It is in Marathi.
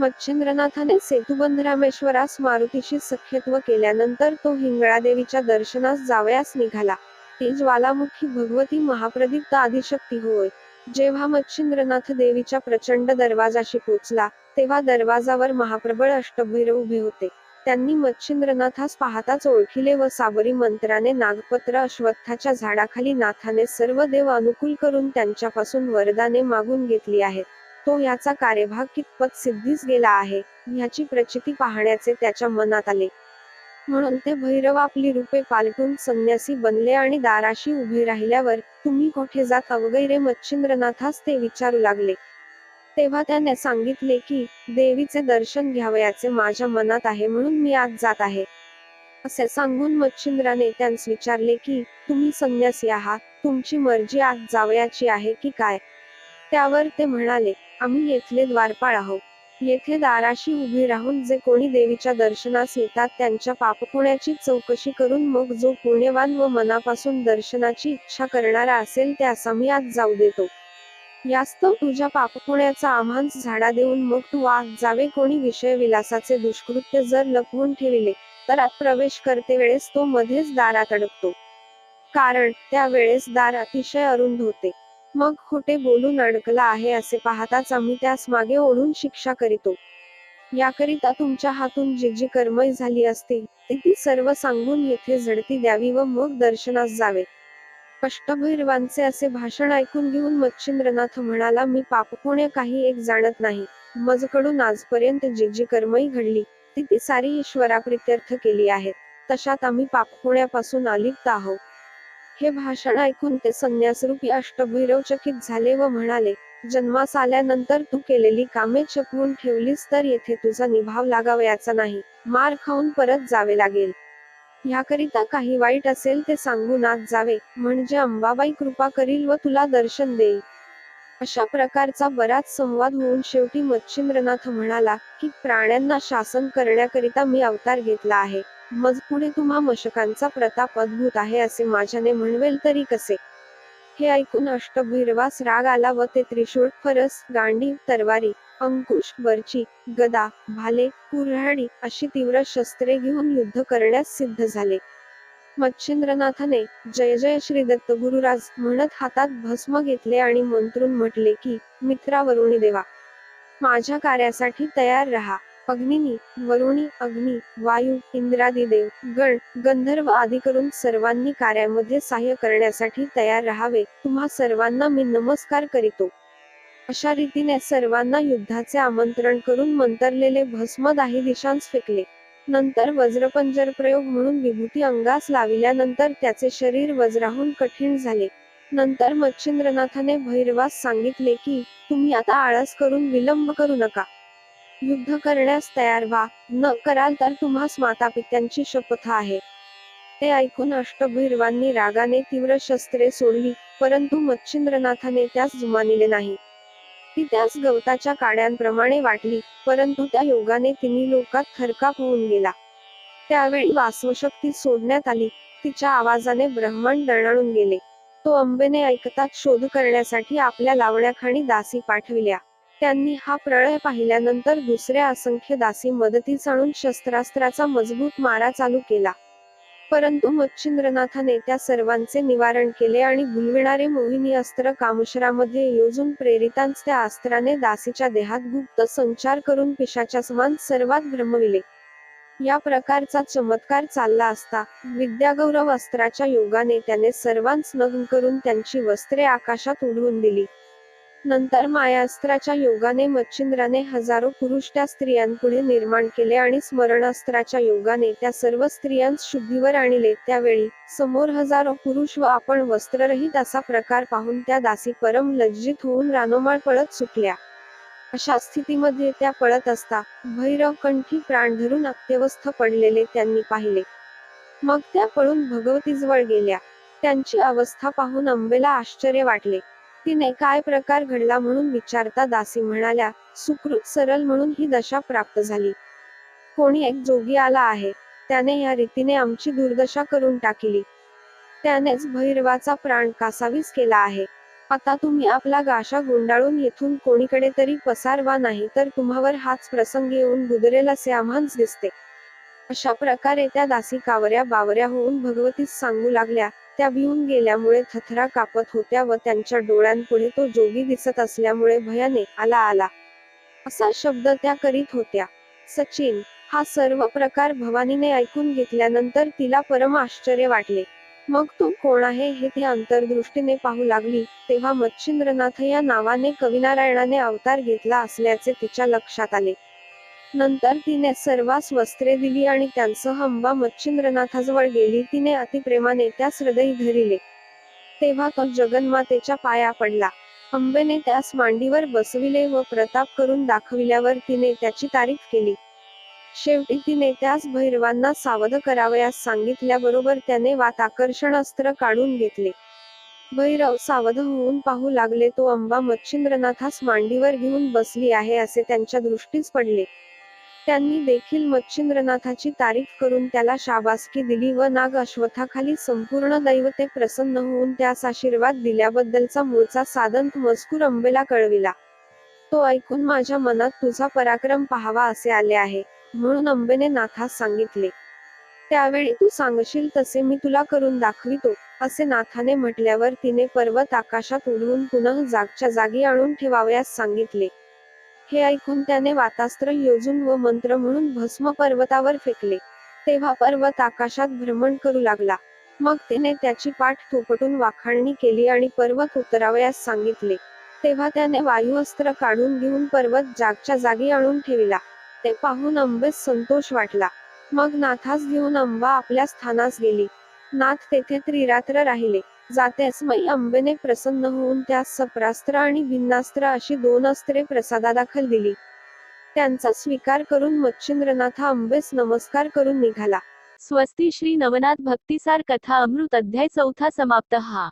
मच्छिंद्रनाथाने सेतुबंध रामेश्वरास मारुतीशी सख्यत्व केल्यानंतर तो हिंगळादेवीच्या दर्शनास जावयास निघाला. ती ज्वालामुखी भगवती महाप्रदीप्त आदिशक्ती होय. जेव्हा मच्छिंद्रनाथ देवीच्या प्रचंड दरवाजाशी पोचला तेव्हा दरवाजावर महाप्रबळ अष्टभैरव उभे होते. त्यांनी मच्छिंद्रनाथास पाहताच ओळखिले व साबरी मंत्राने नागपत्र अश्वत्थाच्या झाडाखाली नाथाने सर्व देव अनुकूल करून त्यांच्यापासून वरदाने मागून घेतली आहेत. तो याचा कार्यभाग कितपत सिद्धीस गेला आहे ह्याची प्रचिती पाहण्याचे त्याच्या मनात आले. म्हणून ते भैरव आपली रूपे पालटून संन्यासी बनले आणि दाराशी उभे राहिल्यावर तुम्ही कोठे जात वगैरे मच्छिंद्रनाथास ते विचारू लागले. तेव्हा त्याने सांगितले की देवीचे दर्शन घ्यावयाचे माझ्या मनात आहे म्हणून मी आज जात आहे. असे सांगून मच्छिंद्राने त्यांस विचारले की तुम्ही संन्यासी आहात तुमची मर्जी आज जावयाची आहे की काय? त्यावर ते म्हणाले आम्ही येथले द्वारपाळ आहोत. येथे दाराशी उभे राहून जे कोणी देवीच्या दर्शनास येतात त्यांच्या पापपुण्याची चौकशी करून मग जो पुण्यवान व मनापासून दर्शनाची इच्छा करणारा असेल त्यास आम्ही आज जाऊ देतो. यास्तव तुझ्या पापपुण्याचा आम्हांस झाडा देऊन मग तू आत जावे कोणी विषय विलासाचे दुष्कृत्य जर लपवून ठेविले तर आत प्रवेश करते वेळेस तो मध्येच दारात अडकतो. कारण त्यावेळेस दार अतिशय अरुंद होते. मग खोटे बोलून अडकला आहे असे पाहताच आम्ही त्यास मागे ओढून शिक्षा करीतो. याकरिता तुमच्या हातून जी जी कर्मय झाली असतील ती ती सर्व सांगून येथे झडती द्यावी व मग दर्शनास जावे. कष्टभैरवांचे असे भाषण ऐकून घेऊन मच्छिंद्रनाथ म्हणाला मी पापपुण्य काही एक जाणत नाही. मजकडून आजपर्यंत जी जी कर्मही घडली ती ती सारी ईश्वराप्रित्यर्थ केली आहेत. तशात आम्ही पापपुण्यापासून अलिप्त आहोत. हे भाषण ऐकून ते संन्यासरूपी अष्टभैरव चकित झाले व म्हणाले जन्मास आल्यानंतर तू केलेली कामे चपवून ठेवलीस तर येथे तुझा निभाव लागावयाचा नाही. मार खाऊन परत जावे लागेल. ह्याकरिता काही वाईट असेल ते सांगून आत जावे. म्हणजे अंबाबाई कृपा करील व तुला दर्शन देईल. अशा प्रकारचा बराच संवाद होऊन शेवटी मच्छिंद्रनाथ म्हणाला की प्राण्यांना शासन करण्याकरिता मी अवतार घेतला आहे. मज पुढे तुम्हा मशकांचा प्रताप अद्भुत आहे असे माझ्याने म्हणवेल तरी कसे? हे ऐकून अष्टभैरवास राग आला व ते त्रिशूळ फरस गांडी तरवारी अंकुश बर्ची गदा भाले कुऱ्हाडी अशी तीव्र शस्त्रे घेऊन युद्ध करण्यास सिद्ध झाले. मच्छिंद्रनाथाने जय जय श्री दत्त गुरुराज म्हणत हातात भस्म घेतले आणि मंत्रून म्हटले की मित्रावरुणी देवा माझ्या कार्यासाठी तयार रहा. अग्निनी वरुणी अग्नी वायू इंद्रादी देव गण गंधर्व आदी करून सर्वांनी कार्यामध्ये सहाय्य करण्यासाठी तयार राहावे. तुम्हा सर्वांना मी नमस्कार करीतो. अशा रीतीने सर्वांना युद्धाचे आमंत्रण करून मंतरलेले भस्म दाही दिशांस फेकले. नंतर वज्रपंजर प्रयोग म्हणून विभूती अंगास लाविल्यानंतर त्याचे शरीर वज्राहून कठीण झाले. नंतर मच्छिंद्रनाथाने भैरवास सांगितले की तुम्ही आता आळस करून विलंब करू नका. युद्ध करण्यास तयार व्हा. न कराल तर तुम्हास मातापित्यांची शपथ आहे. ते ऐकून अष्टभैरवांनी रागाने तीव्र शस्त्रे सोडली परंतु मच्छिंद्रनाथाने त्यास जुमानिले नाही. ती त्यास गवताच्या काड्यांप्रमाणे वाटली परंतु त्या योगाने तिन्ही लोकात थरकाप होऊन गेला. त्यावेळी वासवशक्ती सोडण्यात आली तिच्या आवाजाने ब्रह्मांड दणाणून गेले. तो अंबेने ऐकताच शोध करण्यासाठी आपल्या लावण्याखाणी दासी पाठविल्या. त्यांनी हा प्रळय पाहिल्यानंतर दुसऱ्या असंख्य दासी मदतीस आणून शस्त्रास्त्राचा मजबूत मारा चालू केला. परंतु मच्छिंद्रनाथाने त्या सर्वांचे निवारण केले आणि भुलविणारे मोहिनी अस्त्र कामुशरामध्ये योजून प्रेरितांस त्या अस्त्राने दासीच्या देहात गुप्त संचार करून पिशाच्या समान सर्वात भ्रमविले या प्रकारचा चमत्कार चालला असता विद्यागौरव अस्त्राच्या योगाने त्याने सर्वांस नग्न करून त्यांची वस्त्रे आकाशात उडवून दिली. नंतर मायास्त्राच्या योगाने मच्छिंद्राने हजारो पुरुष त्या स्त्रियांपुढे निर्माण केले आणि स्मरणास्त्राच्या योगाने त्या सर्व स्त्रियांस शुद्धीवर आणले. त्यावेळी समोर हजारो पुरुष व आपण वस्त्ररहित असा प्रकार पाहून त्या दासी परम लज्जित होऊन रानोमाळ पळत सुटल्या. अशा स्थितीमध्ये त्या पळत असता भैरव कंठी प्राण धरून अत्यवस्थ पडलेले त्यांनी पाहिले. मग त्या पळून भगवतीजवळ गेल्या. त्यांची अवस्था पाहून अंबेला आश्चर्य वाटले. तिने काय प्रकार घडला म्हणून विचारता दासी म्हणाल्या सुकृत सरल म्हणून ही दशा प्राप्त झाली. कोणी एक जोगी आला आहे त्याने या रीतीने आमची दुर्दशा करून टाकली. त्यानेच भैरवाचा प्राण कासावीस केला आहे. आता तुम्ही आपला गाशा गुंडाळून येथून कोणीकडे तरी पसारवा नाही तर तुम्हावर हाच प्रसंग येऊन गुदरेल असे आम्हांस दिसते. अशा प्रकारे त्या दासी कावऱ्या बावऱ्या होऊन भगवतीस सांगू लागल्या त्या भिवून गेल्यामुळे थथरा कापत होत्या व त्यांच्या डोळ्यांपुढे तो जोगी दिसत असल्यामुळे भयाने आला आला. असा शब्द त्या करीत होत्या. सचिन हा सर्व प्रकार भवानीने ऐकून घेतल्यानंतर तिला परम आश्चर्य वाटले. मग तू कोण आहे हे ती अंतर्दृष्टीने पाहू लागली तेव्हा मच्छिंद्रनाथ या नावाने कविनारायणाने अवतार घेतला असल्याचे तिच्या लक्षात आले. नंतर तिने सर्वास वस्त्रे दिली आणि त्यांचं हंबा मच्छिंद्रनाथाजवळ गेली. तिने अतिप्रेमाने त्यास हृदय धरिले. तेव्हा तो जगन्मातेच्या पाया पडला. अंबेने त्यास मांडीवर बसविले व प्रताप करून दाखविल्यावर तिने त्याची तारीफ केली. शेवटी तिने त्यास भैरवांना सावध करावयास सांगितल्याबरोबर त्याने वात आकर्षण अस्त्र काढून घेतले. भैरव सावध होऊन पाहू लागले तो अंबा मच्छिंद्रनाथास मांडीवर घेऊन बसली आहे असे त्यांच्या दृष्टीस पडले. त्यांनी देखील मच्छिंद्रनाथाची तारीफ करून त्याला शाबासकी दिली व नाग अश्वथाखाली संपूर्ण दैवते प्रसन्न होऊन त्यास आशीर्वाद दिल्याबद्दलचा मूळचा साधंत मजकूर अंबेला कळविला. तो ऐकून माझ्या मनात तुझा पराक्रम पाहावा असे आले आहे म्हणून अंबेने नाथास सांगितले. त्यावेळी तू सांगशील तसे मी तुला करून दाखवितो असे नाथाने म्हटल्यावर तिने पर्वत आकाशात उडवून पुन्हा जागच्या जागी आणून ठेवावयास सांगितले. हे ऐकून त्याने वातास्त्र योजून व मंत्र म्हणून भस्म पर्वतावर फेकले. तेव्हा पर्वत आकाशात भ्रमण करू लागला. मग त्याने त्याची पाठ थोपटून वाखाणणी केली आणि पर्वत उतरावयास सांगितले. तेव्हा त्याने वायू अस्त्र काढून घेऊन पर्वत जागच्या जागी आणून ठेविला. ते पाहून अंबेस संतोष वाटला. मग नाथास घेऊन अंबा आपल्या स्थानास गेली. नाथ तेथे त्रिरात्र राहिले. जातेस मई अंबेने प्रसन्न होऊन त्यास सप्रास्त्र आणि भिन्नास्त्र अशी दोन अस्त्रे प्रसादादाखल दिली. त्यांचा स्वीकार करून मच्छिंद्रनाथ अंबेस नमस्कार करून निघाला. स्वस्ती श्री नवनाथ भक्तिसार कथा अमृत अध्याय चौथा समाप्त हा.